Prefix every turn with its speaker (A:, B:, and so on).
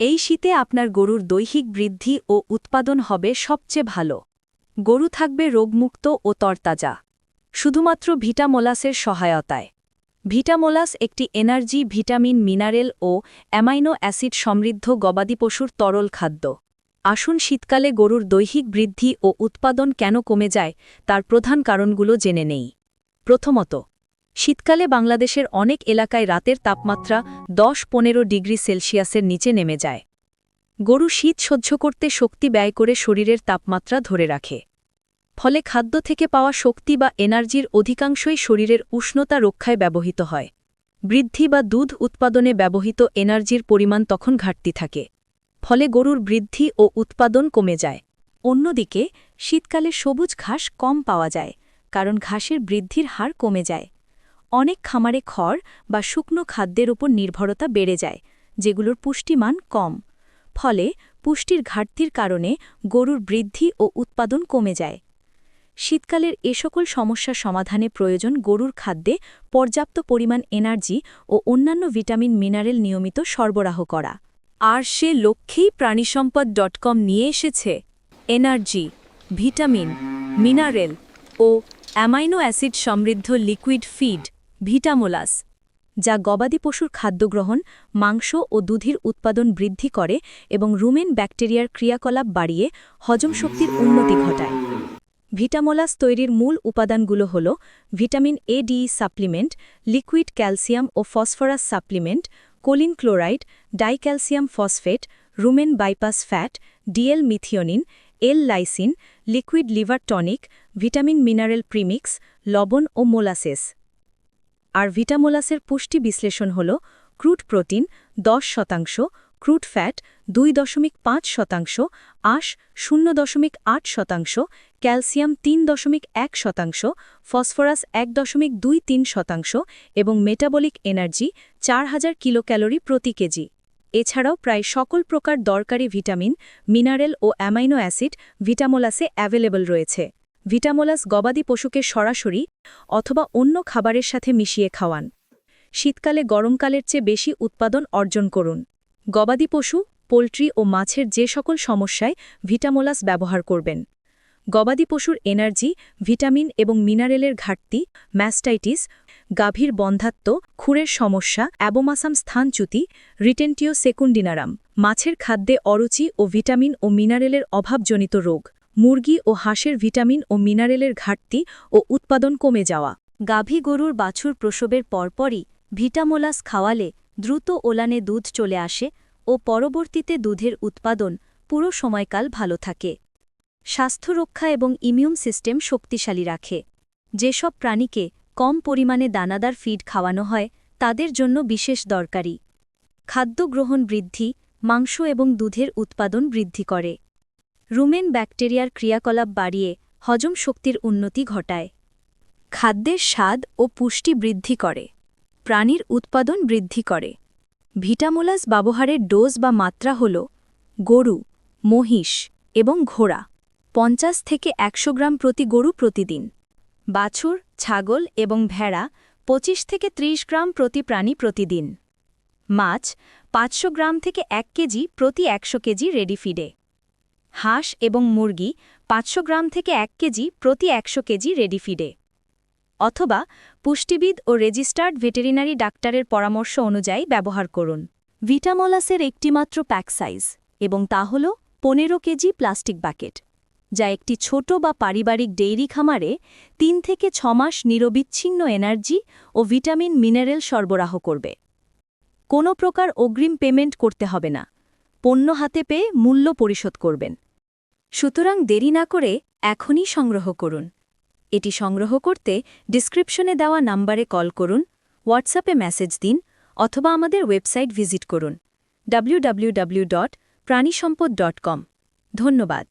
A: এই শীতে আপনার গরুর দৈহিক বৃদ্ধি ও উৎপাদন হবে সবচেয়ে ভালো। গরু থাকবে রোগমুক্ত ও তরতাজা। শুধুমাত্র ভিটামোলাসের সহায়তায়। ভিটামোলাস একটি এনার্জি, ভিটামিন, মিনারেল ও অ্যামাইনো অ্যাসিড সমৃদ্ধ গবাদি পশুর তরল খাদ্য। আসুন শীতকালে গরুর দৈহিক বৃদ্ধি ও উৎপাদন কেন কমে যায়, তার প্রধান কারণগুলো জেনে নেই। প্রথমত শীতকালে বাংলাদেশের অনেক এলাকায় রাতের তাপমাত্রা দশ পনেরো ডিগ্রি সেলসিয়াসের নিচে নেমে যায়। গরু শীত সহ্য করতে শক্তি ব্যয় করে শরীরের তাপমাত্রা ধরে রাখে। ফলে খাদ্য থেকে পাওয়া শক্তি বা এনার্জির অধিকাংশই শরীরের উষ্ণতা রক্ষায় ব্যবহৃত হয়। বৃদ্ধি বা দুধ উৎপাদনে ব্যবহৃত এনার্জির পরিমাণ তখন ঘাটতি থাকে। ফলে গরুর বৃদ্ধি ও উৎপাদন কমে যায়। অন্যদিকে, শীতকালে সবুজ ঘাস কম পাওয়া যায়, কারণ ঘাসের বৃদ্ধির হার কমে যায়। অনেক খামারে খড় বা শুকনো খাদ্যের উপর নির্ভরতা বেড়ে যায়, যেগুলোর পুষ্টিমান কম। ফলে পুষ্টির ঘাটতির কারণে গরুর বৃদ্ধি ও উৎপাদন কমে যায়। শীতকালের এ সকল সমস্যা সমাধানে প্রয়োজন গরুর খাদ্যে পর্যাপ্ত পরিমাণ এনার্জি ও অন্যান্য ভিটামিন মিনারেল নিয়মিত সরবরাহ করা। আর সে লক্ষ্যেই প্রাণীসম্পদ ডট কম নিয়ে এসেছে। এনার্জি, ভিটামিন, মিনারেল ও অ্যামাইনো অ্যাসিড সমৃদ্ধ লিকুইড ফিড ভিটামোলাস, যা গবাদি পশুর খাদ্য গ্রহণ, মাংস ও দুধের উৎপাদন বৃদ্ধি করে এবং রুমেন ব্যাকটেরিয়ার ক্রিয়াকলাপ বাড়িয়ে হজম শক্তির উন্নতি ঘটায়। ভিটামোলাস তৈরির মূল উপাদানগুলো হল vitamin A, D supplement, liquid calcium O phosphorus supplement, choline chloride, dicalcium phosphate, rumen bypass fat, DL methionine, L lysine, liquid liver tonic, vitamin mineral premix, লবণ ও মোলাসেস। আর ভিটামোলাসের পুষ্টি বিশ্লেষণ হল ক্রুট প্রোটিন দশ শতাংশ, ক্রুট ফ্যাট দুই দশমিক পাঁচ শতাংশ, আশ শূন্য দশমিক আট শতাংশ, ক্যালসিয়াম তিন দশমিক এক শতাংশ, ফসফরাস এক দশমিক দুই তিন শতাংশ এবং মেটাবলিক এনার্জি চার হাজার কিলোক্যালোরি প্রতি কেজি। এছাড়াও প্রায় সকল প্রকার দরকারি ভিটামিন, মিনারেল ও অ্যামাইনো অ্যাসিড ভিটামোলাসে অ্যাভেলেবল রয়েছে। ভিটামোলাস গবাদি পশুকে সরাসরি অথবা অন্য খাবারের সাথে মিশিয়ে খাওয়ান। শীতকালে গরমকালের চেয়ে বেশি উৎপাদন অর্জন করুন। গবাদি পশু, পোলট্রি ও মাছের যে সকল সমস্যায় ভিটামোলাস ব্যবহার করবেন। গবাদি পশুর এনার্জি, ভিটামিন এবং মিনারেলের ঘাটতি, ম্যাস্টাইটিস, গাভীর বন্ধাত্ম, খুরের সমস্যা, অ্যাবোমাসাম স্থানচ্যুতি, রিটেন্টিও সেকুন্ডিনারাম, মাছের খাদ্যে অরুচি ও ভিটামিন ও মিনারেলের অভাবজনিত রোগ। মুরগি ও হাঁসের ভিটামিন ও মিনারেলের ঘাটতি ও উৎপাদন কমে যাওয়া। গাভী গরুর বাছুর প্রসবের পরপরই ভিটামোলাস খাওয়ালে দ্রুত ওলানে দুধ চলে আসে ও পরবর্তীতে দুধের উৎপাদন পুরো সময়কাল ভালো থাকে। স্বাস্থ্য রক্ষা এবং ইমিউন সিস্টেম শক্তিশালী রাখে। যেসব প্রাণীকে কম পরিমাণে দানাদার ফিড খাওয়ানো হয়, তাদের জন্য বিশেষ দরকারি। খাদ্য গ্রহণ বৃদ্ধি, মাংস এবং দুধের উৎপাদন বৃদ্ধি করে। রুমেন ব্যাকটেরিয়ার ক্রিয়াকলাপ বাড়িয়ে হজম শক্তির উন্নতি ঘটায়। খাদ্যের স্বাদ ও পুষ্টি বৃদ্ধি করে। প্রাণীর উৎপাদন বৃদ্ধি করে। ভিটামোলাস ব্যবহারের ডোজ বা মাত্রা হল গরু, মহিষ এবং ঘোড়া, পঞ্চাশ থেকে একশো গ্রাম প্রতি গরু প্রতিদিন। বাছুর, ছাগল এবং ভেড়া ২৫ থেকে ৩০ গ্রাম প্রতি প্রাণী প্রতিদিন। মাছ পাঁচশো গ্রাম থেকে এক কেজি প্রতি একশো কেজি রেডি ফিডে হাঁস এবং মুরগি পাঁচশো গ্রাম থেকে এক কেজি প্রতি একশো কেজি রেডি ফিডে অথবা পুষ্টিবিদ ও রেজিস্টার্ড ভেটেরিনারি ডাক্তারের পরামর্শ অনুযায়ী ব্যবহার করুন। ভিটামোলাসের একটিমাত্র প্যাক সাইজ এবং তা হল পনেরো কেজি প্লাস্টিক বাকেট, যা একটি ছোট বা পারিবারিক ডেইরি খামারে তিন থেকে ছমাস নিরবিচ্ছিন্ন এনার্জি ও ভিটামিন মিনারেল সরবরাহ করবে। কোনো প্রকার অগ্রিম পেমেন্ট করতে হবে না। পণ্য হাতে পেয়ে মূল্য পরিশোধ করবেন। সুতরাং দেরি না করে এখনই সংগ্রহ করুন। এটি সংগ্রহ করতে ডিসক্রিপশনে দেওয়া নাম্বারে কল করুন হোয়াটসঅ্যাপে মেসেজ দিন, অথবা আমাদের ওয়েবসাইট ভিজিট করুন ডট ধন্যবাদ।